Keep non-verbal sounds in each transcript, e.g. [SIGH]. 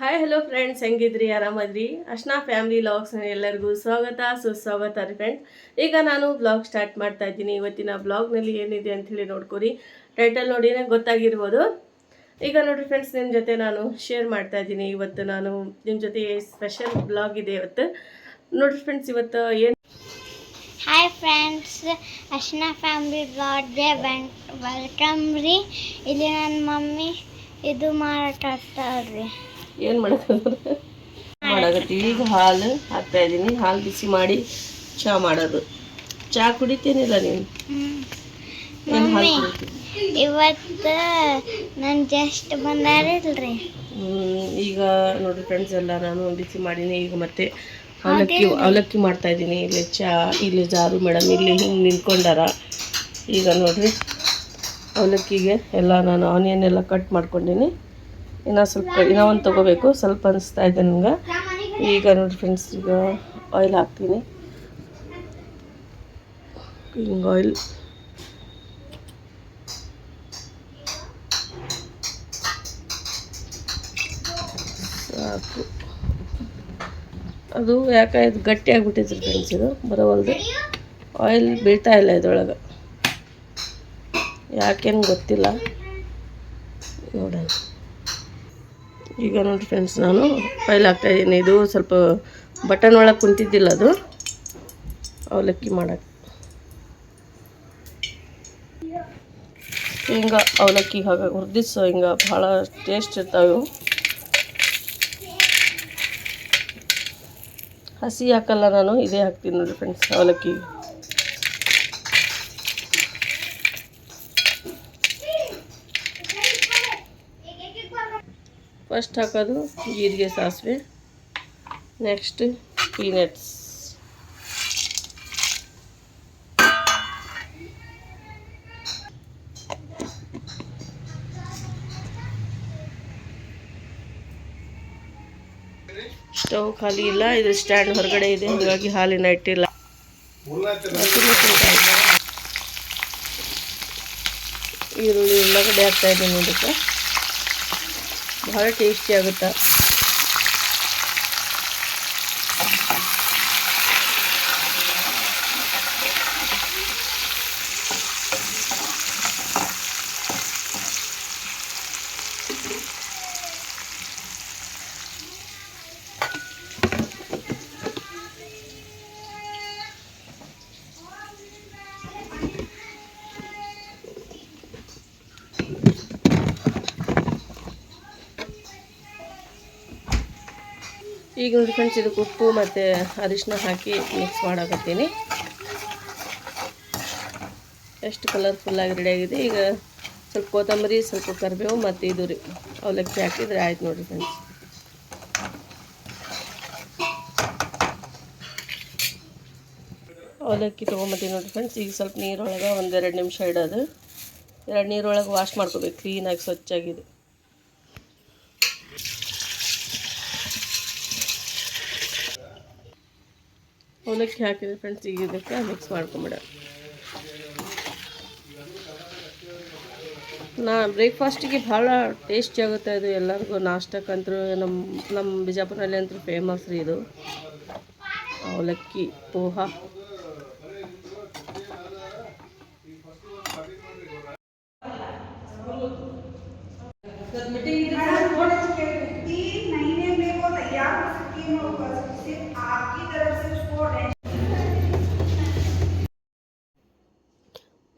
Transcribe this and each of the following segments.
Hi hello friends ಹೆಂಗಿದ್ರಿ? ಆರಾಮದ್ರಿ? Ashna family vlogs ಎಲ್ಲರಿಗೂ ಸ್ವಾಗತ, ಸುಸ್ವಾಗತ ರೀ ಫ್ರೆಂಡ್ಸ್ ಈಗ ನಾನು ಬ್ಲಾಗ್ ಸ್ಟಾರ್ಟ್ ಮಾಡ್ತಾ ಇದ್ದೀನಿ. ಇವತ್ತಿನ ಬ್ಲಾಗ್ನಲ್ಲಿ ಏನಿದೆ ಅಂಥೇಳಿ ನೋಡ್ಕೊರಿ. ಟೈಟಲ್ ನೋಡಿನೇ ಗೊತ್ತಾಗಿರ್ಬೋದು. ಈಗ ನೋಡಿರಿ ಫ್ರೆಂಡ್ಸ್ ನಿಮ್ಮ ಜೊತೆ ನಾನು ಶೇರ್ ಮಾಡ್ತಾ ಇದ್ದೀನಿ. ಇವತ್ತು ನಾನು ನಿಮ್ಮ ಜೊತೆ ಸ್ಪೆಷಲ್ ಬ್ಲಾಗ್ ಇದೆ ಇವತ್ತು. ನೋಡಿರಿ ಫ್ರೆಂಡ್ಸ್ ಇವತ್ತು ಏನು ಹಾಯ್ ಫ್ರೆಂಡ್ಸ್ ಅಶ್ನ ಫ್ಯಾಮಿಲಿ ಬ್ಲಾಗ್ಗೆ ವೆಲ್ಕಮ್ ರೀ. ಇಲ್ಲಿ ನನ್ನ ಮಮ್ಮಿ ಇದು ಮಾರಾಟ ಏನು ಮಾಡೋದು ಮಾಡಾಕತ್ತೀವಿ ಈಗ ಹಾಲು ಹಾಕ್ತಾ ಇದ್ದೀನಿ. ಹಾಲು ಬಿಸಿ ಮಾಡಿ ಚಹಾ ಮಾಡೋದು. ಚಹಾ ಕುಡಿತೇನಿಲ್ಲ ನೀನು? ಏನು ಹಾಲು ಕುಡಿತೀನಿ ಇವತ್ತು ನನ್ನ ಜಸ್ಟ್ ಬಂದಾರಿಲ್ರಿ. ಈಗ ನೋಡ್ರಿ ಫ್ರೆಂಡ್ಸ್ ಎಲ್ಲ ನಾನು ಬಿಸಿ ಮಾಡೀನಿ. ಈಗ ಮತ್ತೆ ಅವಲಕ್ಕಿ ಅವಲಕ್ಕಿ ಮಾಡ್ತಾ ಇದ್ದೀನಿ. ಇಲ್ಲಿ ಚಾ ಇಲ್ಲಿ ಜಾರು ಮೇಡಮ್ ಇಲ್ಲಿ ಹಿಂಗೆ ನಿಂತ್ಕೊಂಡಾರ. ಈಗ ನೋಡ್ರಿ ಅವಲಕ್ಕಿಗೆ ಎಲ್ಲ ನಾನು ಆನಿಯನ್ ಎಲ್ಲ ಕಟ್ ಮಾಡ್ಕೊಂಡೀನಿ. ಇನ್ನೂ ಸ್ವಲ್ಪ ಇನ್ನೂ ಒಂದು ತೊಗೋಬೇಕು. ಸ್ವಲ್ಪ ಅನಿಸ್ತಾ ಇದೆ ನನಗೆ. ಈಗ ನೋಡಿ ಫ್ರೆಂಡ್ಸ್ ಈಗ ಆಯಿಲ್ ಹಾಕ್ತೀನಿ. ಕುಕಿಂಗ್ ಆಯಿಲ್ ಸಾಕು. ಅದು ಯಾಕೆ ಇದು ಗಟ್ಟಿ ಆಗಿಬಿಟ್ಟಿದ್ರು ಫ್ರೆಂಡ್ಸ್ ಇದು, ಬರೋವಲ್ದು. ಆಯಿಲ್ ಬೀಳ್ತಾ ಇಲ್ಲ ಇದ್ರೊಳಗೆ. ಯಾಕೇನು ಗೊತ್ತಿಲ್ಲ. ನೋಡೋಣ. ಈಗ ನೋಡಿ ಫ್ರೆಂಡ್ಸ್ ನಾನು ಫೈಲ್ ಹಾಕ್ತಾಯಿದ್ದೀನಿ ಇದು ಸ್ವಲ್ಪ ಬಟನ್ ಒಳಗೆ ಕುಂತಿದ್ದಿಲ್ಲ ಅದು. ಅವಲಕ್ಕಿ ಮಾಡೋಕ್ಕೆ ಹಿಂಗ ಅವಲಕ್ಕಿ ಹಾಗೆ ಹುರ್ದಿಸೋ, ಹಿಂಗ ಭಾಳ ಟೇಸ್ಟ್ ಇರ್ತಾವೆ. ಹಸಿ ಹಾಕಲ್ಲ ನಾನು, ಇದೇ ಹಾಕ್ತೀನಿ ನೋಡಿ ಫ್ರೆಂಡ್ಸ್ ಅವಲಕ್ಕಿ ಫಸ್ಟ್ ಹಾಕೋದು ಜೀರಿಗೆ ಸಾಸಿವೆ. ನೆಕ್ಸ್ಟ್ ಪೀನಟ್ಸ್ ಸ್ಟವ್ ಖಾಲಿ ಇಲ್ಲ, ಇದು ಸ್ಟ್ಯಾಂಡ್ ಹೊರಗಡೆ ಇದೆ, ಹಾಗಾಗಿ ಹಾಲಿನ ಇಟ್ಟಿಲ್ಲ ಈರುಳ್ಳಿ ಉಳ್ಳಾಗಡ್ಡೆ ಹಾಕ್ತಾ ಇದ್ದೀನಿ ಇದಕ್ಕೆ. ಭಾಳ ಟೇಸ್ಟಿ ಆಗುತ್ತೆ. ಈಗ ನೋಡಿ ಫ್ರೆಂಡ್ಸ್ ಇದಕ್ಕೆ ಉಪ್ಪು ಮತ್ತು ಅರಿಶಿನ ಹಾಕಿ ಮಿಕ್ಸ್ ಮಾಡಾಕತ್ತೀನಿ. ಎಷ್ಟು ಕಲರ್ಫುಲ್ಲಾಗಿ ರೆಡಿಯಾಗಿದೆ ಈಗ ಸ್ವಲ್ಪ ಕೊತ್ತಂಬರಿ, ಸ್ವಲ್ಪ ಕರಿಬೇವು ಮತ್ತು ಇದು ರೀ ಅವಲಕ್ಕಿ ಹಾಕಿದರೆ ಆಯ್ತು ನೋಡಿರಿ ಫ್ರೆಂಡ್ಸ್ ಅವಲಕ್ಕಿ ತೊಗೊಂಬತ್ತೀನಿ ನೋಡಿ ಫ್ರೆಂಡ್ಸ್ ಈಗ ಸ್ವಲ್ಪ ನೀರೊಳಗೆ ಒಂದೆರಡು ನಿಮಿಷ ಇಡೋದು. ಎರಡು ನೀರೊಳಗೆ ವಾಶ್ ಮಾಡ್ಕೋಬೇಕು. ಕ್ಲೀನಾಗಿ ಸ್ವಚ್ಛಾಗಿದೆ ಅವಲಕ್ಕಿ ಹಾಕಿದ್ರೆ ಫ್ರೆಂಡ್ಸ್ ಈಗ ಇದಕ್ಕೆ ಮಿಕ್ಸ್ ಮಾಡ್ಕೊಂಬಿಡ. ನಾ ಬ್ರೇಕ್ಫಾಸ್ಟಿಗೆ ಭಾಳ ಟೇಸ್ಟಿ ಆಗುತ್ತೆ ಇದು ಎಲ್ಲರಿಗೂ ನಾಷ್ಟಕ್ಕಂತೂ ನಮ್ಮ ನಮ್ಮ ಬಿಜಾಪುರಲ್ಲಿ ಅಂತೂ ಫೇಮಸ್ ರೀ ಇದು. ಅವಲಕ್ಕಿ, ಪೋಹ. तीन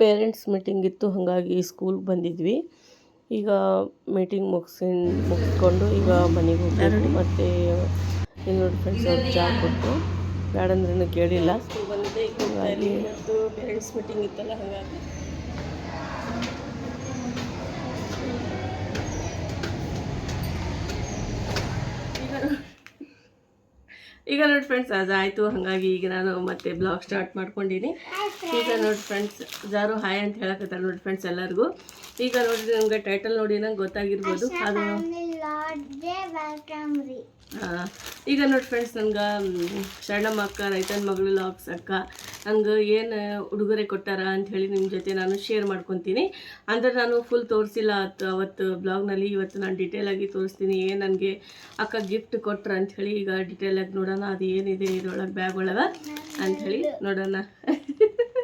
ಪೇರೆಂಟ್ಸ್ ಮೀಟಿಂಗ್ ಇತ್ತು ಹಾಗಾಗಿ ಸ್ಕೂಲ್ಗೆ ಬಂದಿದ್ವಿ. ಈಗ ಮೀಟಿಂಗ್ ಮುಗಿಸಿ ಮುಗಿಸ್ಕೊಂಡು ಈಗ ಮನೆಗೆ ಹೋಗ್ಬೇಕು. ಮತ್ತು ಇನ್ನೊಂದು ಫ್ರೆಂಡ್ಸ್ ಅವ್ರು ಜಾ ಕೊಟ್ಟು ಬೇಡಂದ್ರೂ ಕೇಳಿಲ್ಲ. ಬಂದಿದ್ದೆ ಹೀಗಾಗಿ ಪೇರೆಂಟ್ಸ್ ಮೀಟಿಂಗ್ ಇತ್ತಲ್ಲ ಹಾಗಾಗಿ. ಈಗ ನೋಡಿ ಫ್ರೆಂಡ್ಸ್ ಅದಾಯಿತು. ಹಾಗಾಗಿ ಈಗ ನಾನು ಮತ್ತೆ ಬ್ಲಾಗ್ ಸ್ಟಾರ್ಟ್ ಮಾಡ್ಕೊಂಡಿನಿ. ಈಗ ನೋಡಿ ಫ್ರೆಂಡ್ಸ್ ಜಾರು ಹಾಯ್ ಅಂತ ಹೇಳಕತ್ತಾರೆ ನೋಡಿ ಫ್ರೆಂಡ್ಸ್ ಎಲ್ಲರಿಗೂ. ಈಗ ನೋಡಿದ್ರೆ ನಮ್ಗೆ ಟೈಟಲ್ ನೋಡಿ ನಂಗೆ ಗೊತ್ತಾಗಿರ್ಬೋದು. ಅದು ಈಗ ನೋಡಿ ಫ್ರೆಂಡ್ಸ್ ನಂಗೆ ಶರಣಮ್ಮ ಅಕ್ಕ, ರೈತನ ಮಗಳು, ಲಾಕ್ಸ್ ಅಕ್ಕ, ನಂಗೆ ಏನು ಉಡುಗೊರೆ ಕೊಟ್ಟಾರ ಅಂತ ಹೇಳಿ ನಿಮ್ಮ ಜೊತೆ ನಾನು ಶೇರ್ ಮಾಡ್ಕೊತೀನಿ. ಅಂದರೆ ನಾನು ಫುಲ್ ತೋರಿಸಿಲ್ಲ ಅವತ್ತು ಅವತ್ತು ಬ್ಲಾಗ್ನಲ್ಲಿ ಇವತ್ತು ನಾನು ಡೀಟೇಲಾಗಿ ತೋರಿಸ್ತೀನಿ, ಏನು ನನಗೆ ಅಕ್ಕ ಗಿಫ್ಟ್ ಕೊಟ್ರ ಅಂಥೇಳಿ ಈಗ ಡಿಟೇಲಾಗಿ ನೋಡೋಣ, ಅದು ಏನಿದೆ, ಇದ್ರೊಳಗೆ ಬ್ಯಾಗ್ ಒಳಗೆ ಅಂಥೇಳಿ ನೋಡೋಣ.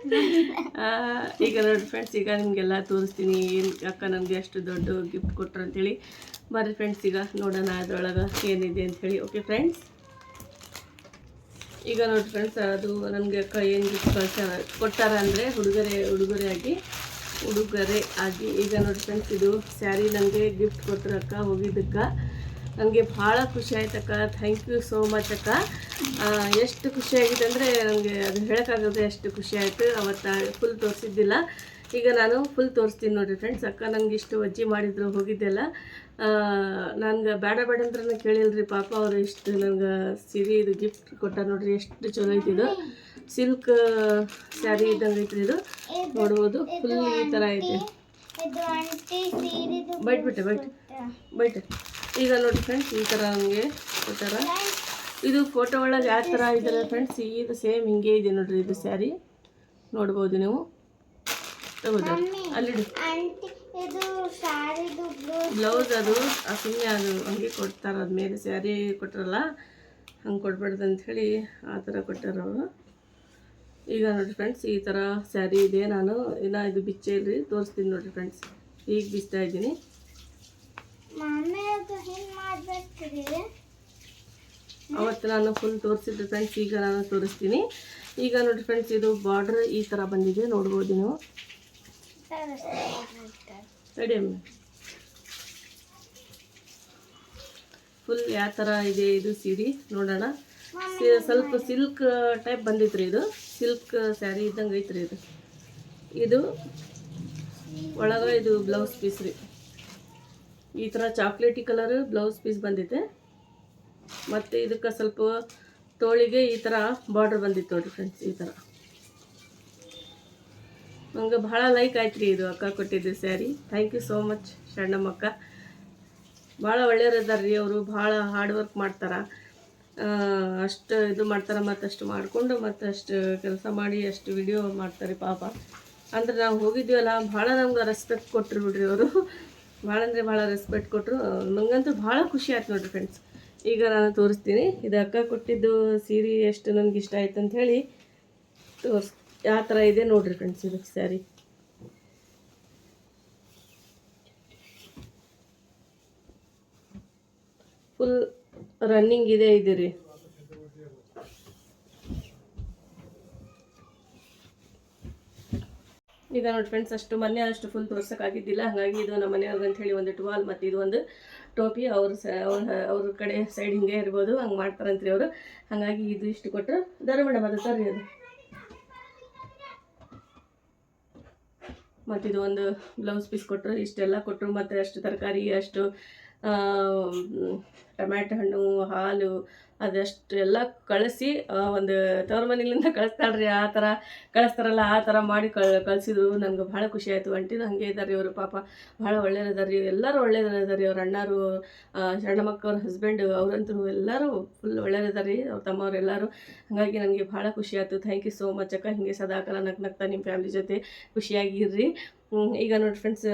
[LAUGHS] ಈಗ ನೋಡಿ ಫ್ರೆಂಡ್ಸ್ ಈಗ ನಿಮಗೆಲ್ಲ ತೋರಿಸ್ತೀನಿ ಏನು ಅಕ್ಕ ನನಗೆ ಅಷ್ಟು ದೊಡ್ಡ ಗಿಫ್ಟ್ ಕೊಟ್ರು ಅಂತೇಳಿ. ಬರ್ರಿ ಫ್ರೆಂಡ್ಸ್ ಈಗ ನೋಡೋಣ ಅದರೊಳಗೆ ಏನಿದೆ ಅಂಥೇಳಿ ಓಕೆ ಫ್ರೆಂಡ್ಸ್ ಈಗ ನೋಡಿ ಫ್ರೆಂಡ್ಸ್ ಅದು ನನಗೆ ಅಕ್ಕ ಏನು ಗಿಫ್ಟ್ ಕಳ್ಸಾರ ಕೊಟ್ಟಾರ ಅಂದರೆ ಉಡುಗೊರೆ ಆಗಿ ಉಡುಗೊರೆ ಆಗಿ. ಈಗ ನೋಡಿ ಫ್ರೆಂಡ್ಸ್ ಇದು ಸ್ಯಾರಿ ನನಗೆ ಗಿಫ್ಟ್ ಕೊಟ್ಟರು ಅಕ್ಕ, ಹೋಗಿದ್ದಕ್ಕೆ. ನನಗೆ ಭಾಳ ಖುಷಿ ಆಯ್ತಕ್ಕ ಥ್ಯಾಂಕ್ ಯು ಸೋ ಮಚ್ ಅಕ್ಕ. ಎಷ್ಟು ಖುಷಿಯಾಗಿದೆ ಅಂದರೆ ನನಗೆ ಅದು ಹೇಳೋಕ್ಕಾಗದೆ ಅಷ್ಟು ಖುಷಿ ಆಯಿತು. ಅವತ್ತು ಫುಲ್ ತೋರಿಸಿದ್ದಿಲ್ಲ. ಈಗ ನಾನು ಫುಲ್ ತೋರಿಸ್ತೀನಿ ನೋಡಿರಿ ಫ್ರೆಂಡ್ಸ್ ಅಕ್ಕ ನನಗೆ ಇಷ್ಟು ಅಜ್ಜಿ ಮಾಡಿದ್ರು ಹೋಗಿದ್ದೆಲ್ಲ. ನನಗೆ ಬೇಡ ಬೇಡ ಅಂದ್ರೆ ಕೇಳಿಲ್ರಿ ಪಾಪ. ಅವರು ಇಷ್ಟು ನನಗೆ ಸೀರೆ ಇದು ಗಿಫ್ಟ್ ಕೊಟ್ಟ ನೋಡ್ರಿ ಎಷ್ಟು ಚಲೋ ಐತಿ ಇದು. ಸಿಲ್ಕ್ ಸ್ಯಾರಿ ಇದ್ದಂಗೆ ಐತ್ರಿ ಇದು. ನೋಡ್ಬೋದು ಫುಲ್ ಈ ಥರ ಐತಿ. ಬೈಟ್ ಬಿಟ್ಟೆ ಬೈಟ್. ಬೈಟ್. ಈಗ ನೋಡಿ ಫ್ರೆಂಡ್ಸ್ ಈ ಥರ ನಮಗೆ ಕೊಟ್ಟಾರ ಇದು ಫೋಟೋ ಒಳಗೆ ಯಾವ ಥರ ಇದ್ದಾರೆ ಫ್ರೆಂಡ್ಸ್ ಇದು ಸೇಮ್ ಹಿಂಗೆ ಇದೆ ನೋಡಿರಿ ಇದು ಸ್ಯಾರಿ ನೋಡ್ಬೋದು ನೀವು. ತಗೋದು ಬ್ಲೌಸ್ ಬ್ಲೌಸ್ ಅದು ಆ ಸುಮ್ಮನೆ ಅದು ಹಂಗೆ ಕೊಡ್ತಾರೆ ಅದ ಮೇಲೆ ಸ್ಯಾರಿ ಕೊಟ್ಟರಲ್ಲ ಹಂಗೆ ಕೊಡ್ಬಾರ್ದು ಅಂಥೇಳಿ ಆ ಥರ ಕೊಟ್ಟಾರ ಅವರು. ಈಗ ನೋಡಿ ಫ್ರೆಂಡ್ಸ್ ಈ ಥರ ಸ್ಯಾರಿ ಇದೆ. ನಾನು ಇನ್ನು ಇದು ಬಿಚ್ಚೆ ಇಲ್ರಿ ತೋರಿಸ್ತೀನಿ ನೋಡಿರಿ ಫ್ರೆಂಡ್ಸ್ ಈಗ ಬಿಚ್ತಾ ಇದ್ದೀನಿ. ಹಿಂಗೆ ಮಾಡ್ಬೇಕ್ರಿ? ಅವತ್ತು ನಾನು ಫುಲ್ ತೋರಿಸಿದ್ದೆ ಫ್ರೆಂಡ್ಸ್ ಈಗ ನಾನು ತೋರಿಸ್ತೀನಿ. ಈಗ ನೋಡಿ ಫ್ರೆಂಡ್ಸ್ ಇದು ಬಾರ್ಡ್ರ್ ಈ ಥರ ಬಂದಿದೆ ನೋಡ್ಬೋದು ನೀವು. ರೆಡಿ ಫುಲ್ ಯಾವ ಥರ ಇದೆ ಇದು ಸೀರೆ ನೋಡೋಣ. ಸ್ವಲ್ಪ ಸಿಲ್ಕ್ ಟೈಪ್ ಬಂದಿತ್ತು ಇದು. ಸಿಲ್ಕ್ ಸ್ಯಾರಿ ಇದ್ದಂಗೆ ಐತ್ರಿ ಇದು. ಇದು ಒಳಗೆ ಇದು ಬ್ಲೌಸ್ ಪೀಸ್ ರೀ. ಈ ಥರ ಚಾಕ್ಲೇಟಿ ಕಲರ್ ಬ್ಲೌಸ್ ಪೀಸ್ ಬಂದಿದೆ. ಮತ್ತು ಇದಕ್ಕೆ ಸ್ವಲ್ಪ ತೋಳಿಗೆ ಈ ಥರ ಬಾರ್ಡರ್ ಬಂದಿತ್ತು ನೋಡಿ ಫ್ರೆಂಡ್ಸ್ ಈ ಥರ ನಂಗೆ ಭಾಳ ಲೈಕ್ ಆಯ್ತು ರೀ ಇದು ಅಕ್ಕ ಕೊಟ್ಟಿದ್ದು sari thank you so much Sharanamma ಅಕ್ಕ ಭಾಳ ಒಳ್ಳೆಯವ್ರು ರೀ ಅವರು ಭಾಳ ಹಾರ್ಡ್ ವರ್ಕ್ ಮಾಡ್ತಾರೆ. ಅಷ್ಟು ಇದು ಮಾಡ್ತಾರೆ, ಮತ್ತಷ್ಟು ಮಾಡಿಕೊಂಡು ಮತ್ತು ಅಷ್ಟು ಕೆಲಸ ಮಾಡಿ ಅಷ್ಟು ವಿಡಿಯೋ ಮಾಡ್ತಾರೆ ಪಾಪ. ಅಂದ್ರೆ ನಾವು ಹೋಗಿದ್ದೀವಲ್ಲ ಭಾಳ ನಮ್ಗೆ ರೆಸ್ಪೆಕ್ಟ್ ಕೊಟ್ಟರು ಬಿಡ್ರಿ ಅವರು. ಭಾಳ ಅಂದರೆ ಭಾಳ ರೆಸ್ಪೆಕ್ಟ್ ಕೊಟ್ಟರು ನನಗಂತೂ ಭಾಳ ಖುಷಿ ಆಯ್ತು ನೋಡಿರಿ ಫ್ರೆಂಡ್ಸ್ ಈಗ ನಾನು ತೋರಿಸ್ತೀನಿ. ಇದು ಅಕ್ಕ ಕೊಟ್ಟಿದ್ದು ಸೀರೆ ಎಷ್ಟು ನನಗೆ ಇಷ್ಟ ಆಯ್ತು ಅಂತ ಹೇಳಿ ತೋರಿಸ್ ಯಾವ ಥರ ಇದೆ ನೋಡಿರಿ ಫ್ರೆಂಡ್ಸ್ ಇದು ಸ್ಯಾರಿ ಫುಲ್ ರನ್ನಿಂಗ್ ಇದೆ ಇದೆ ರೀ. ಈಗ ನೋಡಿ ಫ್ರೆಂಡ್ಸ್ ಅಷ್ಟು ಮೊನ್ನೆ ಅಷ್ಟು ಫುಲ್ ತೋರ್ಸೋಕ್ಕಾಗಿದ್ದಿಲ್ಲ. ಹಾಗಾಗಿ ಇದು ನಮ್ಮ ಮನೆಯವ್ರಿಗೆ ಅಂತ ಹೇಳಿ ಒಂದು ಟುವಾಲ್ ಮತ್ತು ಇದು ಒಂದು ಟೋಪಿ. ಅವ್ರ ಸ, ಅವ್ರ ಅವ್ರ ಕಡೆ ಸೈಡ್ ಹಿಂಗೆ ಇರ್ಬೋದು, ಹಂಗೆ ಮಾಡ್ತಾರಂತ್ರಿ ಅವರು. ಹಾಗಾಗಿ ಇದು ಇಷ್ಟು ಕೊಟ್ಟರು ದರ ಮೇಡಮ್ ಅದು ತರ್ರಿ ಅದು. ಮತ್ತು ಇದು ಒಂದು ಬ್ಲೌಸ್ ಪೀಸ್ ಕೊಟ್ಟರು ಇಷ್ಟೆಲ್ಲ ಕೊಟ್ಟರು ಮತ್ತು ಅಷ್ಟು ತರಕಾರಿ, ಅಷ್ಟು ಟೊಮ್ಯಾಟೊ ಹಣ್ಣು, ಹಾಲು ಅದಷ್ಟು ಎಲ್ಲ ಕಳಿಸಿ ಒಂದು ತವ್ರ ಮನೆಯಿಂದ ಕಳಿಸ್ತಾಳ್ರಿ, ಆ ಥರ ಕಳಿಸ್ತಾರಲ್ಲ, ಆ ಥರ ಮಾಡಿ ಕಳ್, ಕಳಿಸಿದ್ರು. ನನಗೆ ಭಾಳ ಖುಷಿ ಆಯಿತು. ಅಂಟಿನೂ ಹಾಗೆ ಇದ್ದಾರೆ ಇವರು ಪಾಪ ಭಾಳ ಒಳ್ಳೆಯದಾರೆ ರೀ ಎಲ್ಲರೂ ಒಳ್ಳೆಯದಾರೆ ರೀ ಅವ್ರ ಅಣ್ಣಾರು ಸಣ್ಣ ಮಕ್ಕವ್ರ ಹಸ್ಬೆಂಡ್ ಅವರಂತೂ ಎಲ್ಲರೂ ಫುಲ್ ಒಳ್ಳೆಯದಾರೆ ರೀ ಅವ್ರ ತಮ್ಮವ್ರು ಎಲ್ಲರೂ. ಹಾಗಾಗಿ ನನಗೆ ಭಾಳ ಖುಷಿ ಆಯಿತು. ಥ್ಯಾಂಕ್ ಯು ಸೋ ಮಚ್ ಅಕ್ಕ. ಹಿಂಗೆ ಸದಾಕಾಲ ನಗ್ ನಗ್ತಾ ನಿಮ್ಮ ಫ್ಯಾಮಿಲಿ ಜೊತೆ ಖುಷಿಯಾಗಿರ್ರಿ ಈಗ ನೋಡಿ ಫ್ರೆಂಡ್ಸ್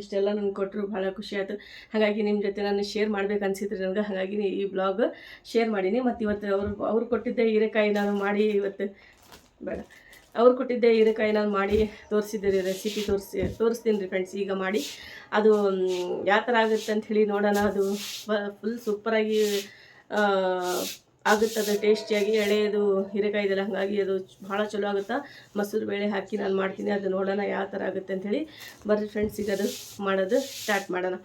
ಇಷ್ಟೆಲ್ಲ ನನಗೆ ಕೊಟ್ಟರು ಭಾಳ ಖುಷಿ ಆಯಿತು. ಹಾಗಾಗಿ ನಿಮ್ಮ ಜೊತೆ ನಾನು ಶೇರ್ ಮಾಡ್ಬೇಕು ಅನಿಸಿದ್ರೆ ನನಗೆ, ಹಾಗಾಗಿ ಈ ಬ್ಲಾಗ್ ಶೇರ್ ಮಾಡೀನಿ. ಮತ್ತು ಇವತ್ತು ಅವರು, ಅವ್ರು ಕೊಟ್ಟಿದ್ದೆ ಹೀರೆಕಾಯಿ ನಾನು ಮಾಡಿ ಇವತ್ತು, ಬೇಡ. ಅವ್ರು ಕೊಟ್ಟಿದ್ದೆ ಹೀರೆಕಾಯಿ ನಾನು ಮಾಡಿ ತೋರಿಸಿದ್ದೆ ರೀ ರೆಸಿಪಿ ತೋರಿಸಿ, ತೋರಿಸ್ತೀನಿ ರೀ ಫ್ರೆಂಡ್ಸ್ ಈಗ ಮಾಡಿ. ಅದು ಯಾವ ಥರ ಆಗುತ್ತೆ ಅಂತ ಹೇಳಿ ನೋಡೋಣ. ಅದು ಫುಲ್ ಸೂಪರಾಗಿ ಆಗುತ್ತೆ ಅದು ಟೇಸ್ಟಿಯಾಗಿ ಎಳೆಯದು ಹೀರೆಕಾಯಿ ಇದೆಲ್ಲ ಹಾಗಾಗಿ ಅದು ಭಾಳ ಚಲೋ ಆಗುತ್ತಾ? ಮೊಸರು ಬೇಳೆ ಹಾಕಿ ನಾನು ಮಾಡ್ತೀನಿ, ಅದು ನೋಡೋಣ ಯಾವ ಥರ ಆಗುತ್ತೆ ಅಂಥೇಳಿ. ಬರ್ರಿ ಫ್ರೆಂಡ್ಸ್ ಈಗ ಅದು ಮಾಡೋದು ಸ್ಟಾರ್ಟ್ ಮಾಡೋಣ.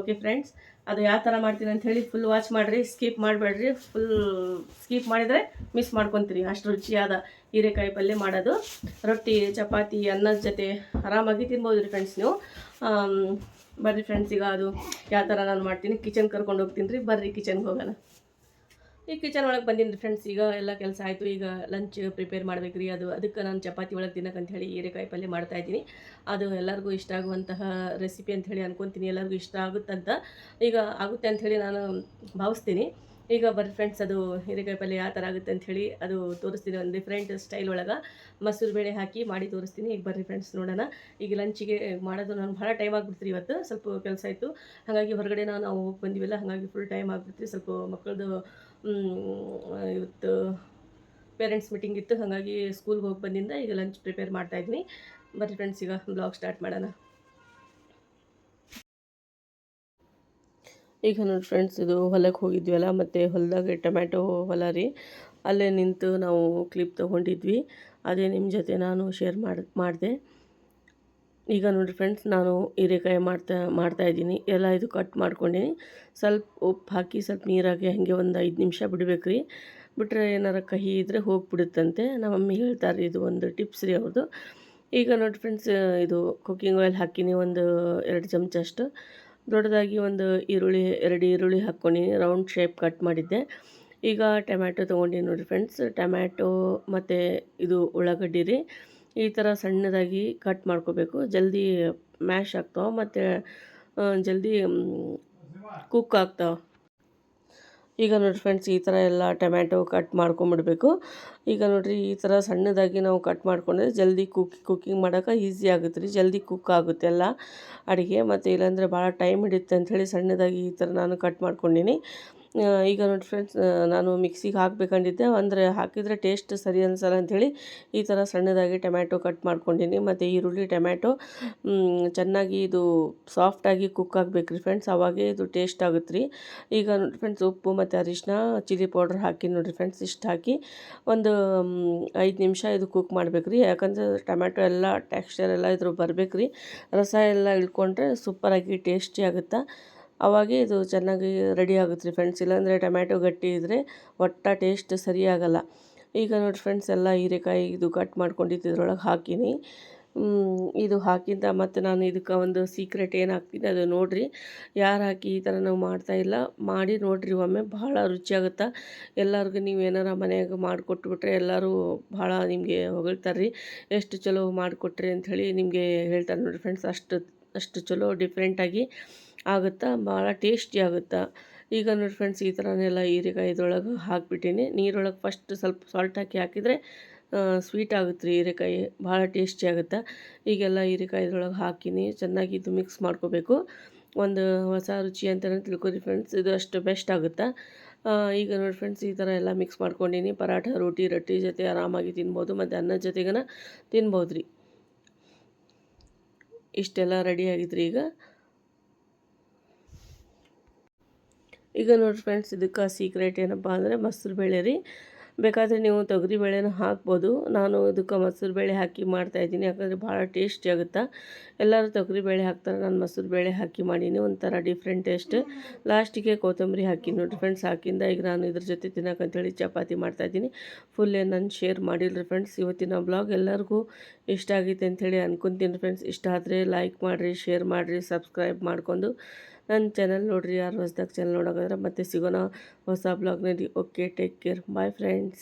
ಓಕೆ ಫ್ರೆಂಡ್ಸ್ ಅದು ಯಾವ ಥರ ಮಾಡ್ತೀನಿ ಅಂಥೇಳಿ ಫುಲ್ ವಾಚ್ ಮಾಡಿರಿ ಸ್ಕಿಪ್ ಮಾಡಬೇಡ್ರಿ ಫುಲ್ ಸ್ಕಿಪ್ ಮಾಡಿದರೆ ಮಿಸ್ ಮಾಡ್ಕೊತೀರಿ. ಅಷ್ಟು ರುಚಿಯಾದ ಹೀರೆಕಾಯಿ ಪಲ್ಯ ಮಾಡೋದು. ರೊಟ್ಟಿ, ಚಪಾತಿ, ಅನ್ನದ ಜೊತೆ ಆರಾಮಾಗಿ ತಿನ್ಬೋದು ರೀ ಫ್ರೆಂಡ್ಸ್ ನೀವು. ಬರ್ರಿ ಫ್ರೆಂಡ್ಸ್ ಈಗ ಅದು ಯಾವ ಥರ ನಾನು ಮಾಡ್ತೀನಿ ಕಿಚನ್ ಕರ್ಕೊಂಡು ಹೋಗ್ತೀನಿ ರೀ, ಬರ್ರಿ ಕಿಚನ್ಗೆ ಹೋಗೋಣ. ಈ ಕಿಚನ್ ಒಳಗೆ ಬಂದಿನಿ ಫ್ರೆಂಡ್ಸ್ ಈಗ ಎಲ್ಲ ಕೆಲಸ ಆಯಿತು, ಈಗ ಲಂಚ್ ಪ್ರಿಪೇರ್ ಮಾಡ್ಬೇಕು ರೀ ಅದು ಅದಕ್ಕೆ ನಾನು ಚಪಾತಿ ಒಳಗೆ ಅಂತ ಹೇಳಿ ಹೀರೆಕಾಯಿ ಪಲ್ಯ ಮಾಡ್ತಾ ಇದ್ದೀನಿ. ಅದು ಎಲ್ಲರಿಗೂ ಇಷ್ಟ ಆಗುವಂತಹ ರೆಸಿಪಿ ಅಂತ ಹೇಳಿ ಅನ್ಕೊತೀನಿ, ಎಲ್ಲರಿಗೂ ಇಷ್ಟ ಆಗುತ್ತಂತ, ಈಗ ಆಗುತ್ತೆ ಅಂತ ಹೇಳಿ ನಾನು ಭಾವಿಸ್ತೀನಿ. ಈಗ ಬರ್ರಿ ಫ್ರೆಂಡ್ಸ್ ಅದು ಹೀರೆಕಾಯಿ ಪಲ್ಯ ಯಾವ ಥರ ಆಗುತ್ತೆ ಅಂತ ಹೇಳಿ ಅದು ತೋರಿಸ್ತೀನಿ ಒಂದು ಡಿಫ್ರೆಂಟ್ ಸ್ಟೈಲ್ ಒಳಗೆ. ಮೊಸರು ಬೇಳೆ ಹಾಕಿ ಮಾಡಿ ತೋರಿಸ್ತೀನಿ. ಈಗ ಬರ್ರಿ ಫ್ರೆಂಡ್ಸ್ ನೋಡೋಣ. ಈಗ ಲಂಚಿಗೆ ಮಾಡೋದು ನಾನು ಭಾಳ ಟೈಮ್ ಆಗಿಬಿಡ್ತೀರಿ ಇವತ್ತು. ಸ್ವಲ್ಪ ಕೆಲಸ ಇತ್ತು ಹಾಗಾಗಿ ಹೊರಗಡೆ ನಾವು ನಾವು ಹೋಗಿ ಬಂದಿವಲ್ಲ, ಹಾಗಾಗಿ ಫುಲ್ ಟೈಮ್ ಆಗಿಬಿಡ್ತೀವಿ ಸ್ವಲ್ಪ ಮಕ್ಕಳದು ಇವತ್ತು ಪೇರೆಂಟ್ಸ್ ಮೀಟಿಂಗ್ ಇತ್ತು. ಹಾಗಾಗಿ ಸ್ಕೂಲ್ಗೆ ಹೋಗಿ ಬಂದಿಂದ ಈಗ ಲಂಚ್ ಪ್ರಿಪೇರ್ ಮಾಡ್ತಾಯಿದ್ದೀನಿ ಬರ್ರಿ ಫ್ರೆಂಡ್ಸ್ ಈಗ ಬ್ಲಾಗ್ ಸ್ಟಾರ್ಟ್ ಮಾಡೋಣ. ಈಗ ನೋಡಿ ಫ್ರೆಂಡ್ಸ್ ಇದು ಹೊಲಕ್ಕೆ ಹೋಗಿದ್ವಲ್ಲ, ಮತ್ತು ಹೊಲದಾಗೆ ಟೊಮ್ಯಾಟೊ ಹೊಲ ರೀ. ಅಲ್ಲೇ ನಿಂತು ನಾವು ಕ್ಲಿಪ್ ತೊಗೊಂಡಿದ್ವಿ. ಅದೇ ನಿಮ್ಮ ಜೊತೆ ನಾನು ಶೇರ್ ಮಾಡಿ, ಮಾಡಿದೆ. ಈಗ ನೋಡಿ ಫ್ರೆಂಡ್ಸ್ ನಾನು ಹೀರೆಕಾಯಿ ಮಾಡ್ತಾ ಮಾಡ್ತಾಯಿದ್ದೀನಿ ಎಲ್ಲ ಇದು ಕಟ್ ಮಾಡ್ಕೊಂಡಿನಿ. ಸ್ವಲ್ಪ ಉಪ್ಪು ಹಾಕಿ, ಸ್ವಲ್ಪ ನೀರಾಗಿ ಹಾಗೆ ಒಂದು ಐದು ನಿಮಿಷ ಬಿಡಬೇಕು ರೀ. ಬಿಟ್ಟರೆ ಏನಾರ ಕಹಿ ಇದ್ದರೆ ಹೋಗಿಬಿಡುತ್ತಂತೆ. ನಮ್ಮ ಮಮ್ಮಿ ಹೇಳ್ತಾರೆ, ಇದು ಒಂದು ಟಿಪ್ಸ್ ರೀ ಅವ್ರದ್ದು ಈಗ ನೋಡಿ ಫ್ರೆಂಡ್ಸ್ ಇದು ಕುಕ್ಕಿಂಗ್ ಆಯಿಲ್ ಹಾಕಿನಿ, ಒಂದು ಎರಡು ಚಮಚ ಅಷ್ಟು. ದೊಡ್ಡದಾಗಿ ಒಂದು ಈರುಳ್ಳಿ, ಎರಡು ಈರುಳ್ಳಿ ಹಾಕ್ಕೊಂಡಿನಿ ರೌಂಡ್ ಶೇಪ್ ಕಟ್ ಮಾಡಿದ್ದೆ. ಈಗ ಟೊಮ್ಯಾಟೊ ತೊಗೊಂಡಿನಿ ನೋಡಿ ಫ್ರೆಂಡ್ಸ್ ಟೊಮ್ಯಾಟೊ ಮತ್ತು ಇದು ಉಳ್ಳಾಗಡ್ಡಿ ರೀ. ಈ ಥರ ಸಣ್ಣದಾಗಿ ಕಟ್ ಮಾಡ್ಕೋಬೇಕು. ಜಲ್ದಿ ಮ್ಯಾಶ್ ಆಗ್ತಾವೆ ಮತ್ತು ಜಲ್ದಿ ಕುಕ್ ಆಗ್ತಾವೆ. ಈಗ ನೋಡಿ ಫ್ರೆಂಡ್ಸ್ ಈ ಥರ ಎಲ್ಲ ಟೊಮ್ಯಾಟೊ ಕಟ್ ಮಾಡ್ಕೊಂಬಿಡ್ಬೇಕು. ಈಗ ನೋಡಿರಿ ಈ ಥರ ಸಣ್ಣದಾಗಿ ನಾವು ಕಟ್ ಮಾಡ್ಕೊಂಡ್ರೆ ಜಲ್ದಿ ಕುಕ್ ಕುಕ್ಕಿಂಗ್ ಮಾಡೋಕೆ ಈಸಿ ಆಗುತ್ತೆ ರೀ, ಜಲ್ದಿ ಕುಕ್ ಆಗುತ್ತೆ ಎಲ್ಲ ಅಡುಗೆ. ಮತ್ತು ಇಲ್ಲಾಂದರೆ ಭಾಳ ಟೈಮ್ ಹಿಡಿಯುತ್ತೆ ಅಂಥೇಳಿ ಸಣ್ಣದಾಗಿ ಈ ಥರ ನಾನು ಕಟ್ ಮಾಡ್ಕೊಂಡಿನಿ. ಈಗ ನೋಡಿ ಫ್ರೆಂಡ್ಸ್ ನಾನು ಮಿಕ್ಸಿಗೆ ಹಾಕಬೇಕಂದಿದ್ದೆ ಅಂದರೆ ಹಾಕಿದರೆ ಟೇಸ್ಟ್ ಸರಿ ಅನ್ಸಲ್ಲ ಅಂಥೇಳಿ ಈ ಥರ ಸಣ್ಣದಾಗಿ ಟೊಮ್ಯಾಟೊ ಕಟ್ ಮಾಡ್ಕೊಂಡಿನಿ. ಮತ್ತು ಈರುಳ್ಳಿ, ಟೊಮ್ಯಾಟೊ ಚೆನ್ನಾಗಿ ಇದು ಸಾಫ್ಟಾಗಿ ಕುಕ್ ಆಗಬೇಕು ರೀ ಫ್ರೆಂಡ್ಸ್ ಅವಾಗೇ ಇದು ಟೇಸ್ಟ್ ಆಗುತ್ತೆ ರೀ. ಈಗ ನೋಡಿ ಫ್ರೆಂಡ್ಸ್ ಉಪ್ಪು ಮತ್ತು ಅರಿಶಿನ ಚಿಲ್ಲಿ ಪೌಡ್ರ್ ಹಾಕಿ ನೋಡಿರಿ ಫ್ರೆಂಡ್ಸ್ ಇಷ್ಟು ಹಾಕಿ ಒಂದು ಐದು ನಿಮಿಷ ಇದು ಕುಕ್ ಮಾಡ್ಬೇಕು ರೀ. ಯಾಕಂದರೆ ಟೊಮ್ಯಾಟೊ ಎಲ್ಲ ಟೆಕ್ಸ್ಚರ್ ಎಲ್ಲ ಇದ್ರ ಬರ್ಬೇಕು ರೀ. ರಸ ಎಲ್ಲ ಇಳ್ಕೊಂಡ್ರೆ ಸೂಪರಾಗಿ ಟೇಸ್ಟಿ ಆಗುತ್ತೆ? ಅವಾಗೆ ಇದು ಚೆನ್ನಾಗಿ ರೆಡಿ ಆಗುತ್ತೆ ರೀ ಫ್ರೆಂಡ್ಸ್ ಇಲ್ಲಾಂದರೆ ಟೊಮ್ಯಾಟೊ ಗಟ್ಟಿ ಇದ್ದರೆ ಒಟ್ಟ ಟೇಸ್ಟ್ ಸರಿಯಾಗಲ್ಲ. ಈಗ ನೋಡಿ ಫ್ರೆಂಡ್ಸ್ ಎಲ್ಲ ಹೀರೆಕಾಯಿ ಇದು ಕಟ್ ಮಾಡ್ಕೊಂಡಿದ್ದು ಇದ್ರೊಳಗೆ ಹಾಕೀನಿ. ಇದು ಹಾಕಿದ್ದ ಮತ್ತು ನಾನು ಇದಕ್ಕೆ ಒಂದು ಸೀಕ್ರೆಟ್ ಏನು ಹಾಕ್ತೀನಿ ಅದು ನೋಡಿರಿ. ಯಾರು ಹಾಕಿ ಈ ಥರ ನಾವು ಮಾಡ್ತಾ ಇಲ್ಲ, ಮಾಡಿ ನೋಡಿರಿ ಒಮ್ಮೆ ಭಾಳ ರುಚಿಯಾಗುತ್ತೆ ಎಲ್ಲರಿಗೂ ನೀವು ಏನಾರ ಮನೆಯಾಗ ಮಾಡಿಕೊಟ್ಬಿಟ್ರೆ ಎಲ್ಲರೂ ಭಾಳ ನಿಮಗೆ ಹೊಗಳ್ತಾರೆ ರೀ ಎಷ್ಟು ಚಲೋ ಮಾಡಿಕೊಟ್ರಿ ಅಂಥೇಳಿ ನಿಮಗೆ ಹೇಳ್ತಾರೆ ನೋಡಿರಿ ಫ್ರೆಂಡ್ಸ್ ಅಷ್ಟು ಅಷ್ಟು ಚಲೋ ಡಿಫ್ರೆಂಟಾಗಿ ಆಗುತ್ತಾ ಭಾಳ ಟೇಸ್ಟಿ ಆಗುತ್ತೆ. ಈಗ ನೋಡಿ ಫ್ರೆಂಡ್ಸ್ ಈ ಥರನೆಲ್ಲ ಹೀರೆಕಾಯಿದೊಳಗೆ ಹಾಕಿಬಿಟ್ಟೀನಿ. ಹಾಕ್ಬಿಟ್ಟೀನಿ ನೀರೊಳಗೆ ಫಸ್ಟ್ ಸ್ವಲ್ಪ ಸಾಲ್ಟ್ ಹಾಕಿ ಹಾಕಿದರೆ ಸ್ವೀಟ್ ಆಗುತ್ತೆ ರೀ ಹೀರೆಕಾಯಿ. ಭಾಳ ಟೇಸ್ಟಿ ಆಗುತ್ತೆ. ಈಗೆಲ್ಲ ಹೀರೆಕಾಯಿ ಇದ್ರೊಳಗೆ ಹಾಕಿನಿ, ಚೆನ್ನಾಗಿ ಇದು ಮಿಕ್ಸ್ ಮಾಡ್ಕೋಬೇಕು. ಒಂದು ಹೊಸ ರುಚಿ ಅಂತಲೇ ತಿಳ್ಕೊರಿ ಫ್ರೆಂಡ್ಸ್ ಇದು ಅಷ್ಟು ಬೆಸ್ಟ್ ಆಗುತ್ತೆ. ಈಗ ನೋಡಿ ಫ್ರೆಂಡ್ಸ್ ಈ ಥರ ಎಲ್ಲ ಮಿಕ್ಸ್ ಮಾಡ್ಕೊಂಡಿನಿ. ಪರಾಠ ರೊಟ್ಟಿ ರೊಟ್ಟಿ ಜೊತೆ ಆರಾಮಾಗಿ ತಿನ್ಬೋದು, ಮತ್ತು ಅನ್ನದ ಜೊತೆಗನ ತಿನ್ಬೋದು ರೀ ಇಷ್ಟೆಲ್ಲ ರೆಡಿ ಆಗಿದ್ರಿ ಈಗ. ಈಗ ನೋಡಿ ಫ್ರೆಂಡ್ಸ್ ಇದಕ್ಕೆ ಸೀಕ್ರೆಟ್ ಏನಪ್ಪ ಅಂದರೆ, ಮೊಸರು ಬೇಳೆ ರೀ. ಬೇಕಾದರೆ ನೀವು ತೊಗರಿ ಬೇಳೆನೂ ಹಾಕ್ಬೋದು. ನಾನು ಇದಕ್ಕೆ ಮೊಸರು ಬೇಳೆ ಹಾಕಿ ಮಾಡ್ತಾಯಿದ್ದೀನಿ ಯಾಕಂದರೆ ಭಾಳ ಟೇಸ್ಟಿ ಆಗುತ್ತೆ? ಎಲ್ಲರೂ ತೊಗರಿ ಬೇಳೆ ಹಾಕ್ತಾರೆ. ನಾನು ಮೊಸರು ಬೇಳೆ ಹಾಕಿ ಮಾಡೀನಿ. ಒಂಥರ ಡಿಫ್ರೆಂಟ್ ಟೇಸ್ಟ್ ಲಾಸ್ಟಿಗೆ ಕೊತ್ತಂಬರಿ ಹಾಕಿ ನೋಡಿ ಫ್ರೆಂಡ್ಸ್ ಹಾಕಿಂದ ಈಗ ನಾನು ಇದ್ರ ಜೊತೆ ತಿನ್ನೋಕಂತೇಳಿ ಚಪಾತಿ ಮಾಡ್ತಾಯಿದ್ದೀನಿ ಫುಲ್ ಏನು ನಾನು ಶೇರ್ ಮಾಡಿಲ್ಲ ಫ್ರೆಂಡ್ಸ್ ಇವತ್ತಿನ ಬ್ಲಾಗ್ ಎಲ್ಲರಿಗೂ ಇಷ್ಟ ಆಗೈತೆ ಅಂಥೇಳಿ ಅನ್ಕೊಂತೀನಿ ಫ್ರೆಂಡ್ಸ್ ಇಷ್ಟ ಆದರೆ ಲೈಕ್ ಮಾಡಿರಿ ಶೇರ್ ಮಾಡಿರಿ ಸಬ್ಸ್ಕ್ರೈಬ್ ಮಾಡ್ಕೊಂಡು ನನ್ನ ಚಾನಲ್ ನೋಡ್ರಿ ಯಾರು ಹೊಸ್ದಾಗ ಚಾನಲ್ ನೋಡೋಕ್ಕಾದ್ರೆ ಮತ್ತೆ ಸಿಗೋಣ ಹೊಸ ಬ್ಲಾಗ್ನಲ್ಲಿ okay take care bye friends